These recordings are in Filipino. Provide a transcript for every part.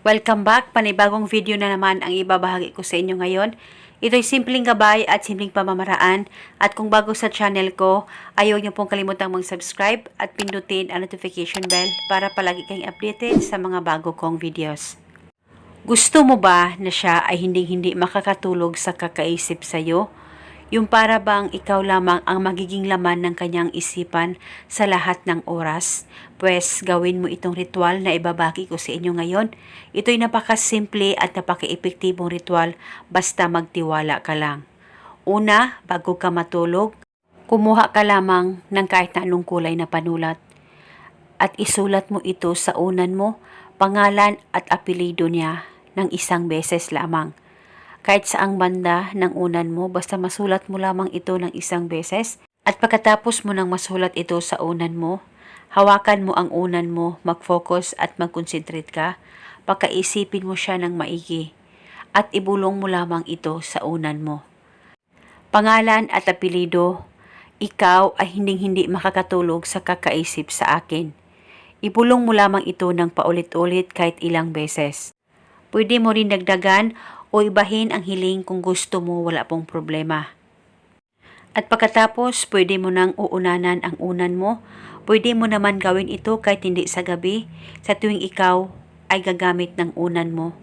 Welcome back. Panibagong video na naman ang ibabahagi ko sa inyo ngayon. Ito'y simpleng gabay at simpleng pamamaraan. At kung bago sa channel ko, ayaw niyo pong kalimutang mag-subscribe at pindutin ang notification bell para palagi kayong updated sa mga bago kong videos. Gusto mo ba na siya ay hindi-hindi makakatulog sa kakaisip sa'yo? Yung para bang ikaw lamang ang magiging laman ng kanyang isipan sa lahat ng oras? Pwes gawin mo itong ritual na ibabaki ko sa inyo ngayon. Ito'y napakasimple at napaka-epektibong ritual basta magtiwala ka lang. Una, bago ka matulog, kumuha ka lamang ng kahit na anong kulay na panulat at isulat mo ito sa unan mo, pangalan at apelido niya ng isang beses lamang. Kahit saang banda ng unan mo, basta masulat mo lamang ito ng isang beses. At pagkatapos mo nang masulat ito sa unan mo, hawakan mo ang unan mo, mag-focus at mag-concentrate ka, pagkaisipin mo siya ng maigi, at ibulong mo lamang ito sa unan mo. Pangalan at apelido, ikaw ay hinding-hindi makakatulog sa kakaisip sa akin. Ibulong mo lamang ito ng paulit-ulit kahit ilang beses. Pwede mo rin dagdagan o ibahin ang hiling kung gusto mo wala pong problema. At pagkatapos, pwede mo nang uunanan ang unan mo. Pwede mo naman gawin ito kahit hindi sa gabi, sa tuwing ikaw ay gagamit ng unan mo.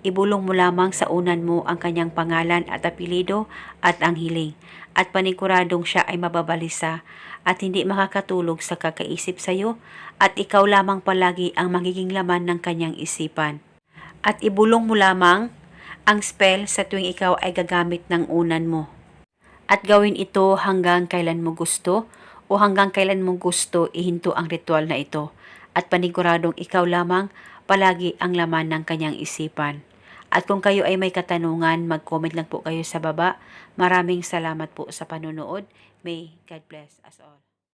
Ibulong mo lamang sa unan mo ang kanyang pangalan at apelido at ang hiling. At paniguradong siya ay mababalisa at hindi makakatulog sa kakaisip sa iyo at ikaw lamang palagi ang magiging laman ng kanyang isipan. At ibulong mo lamang ang spell sa tuwing ikaw ay gagamit ng unan mo. At gawin ito hanggang kailan mo gusto o hanggang kailan mo gusto ihinto ang ritual na ito at paniguradong ikaw lamang palagi ang laman ng kanyang isipan. At kung kayo ay may katanungan, mag-comment lang po kayo sa baba. Maraming salamat po sa panonood. May God bless us all.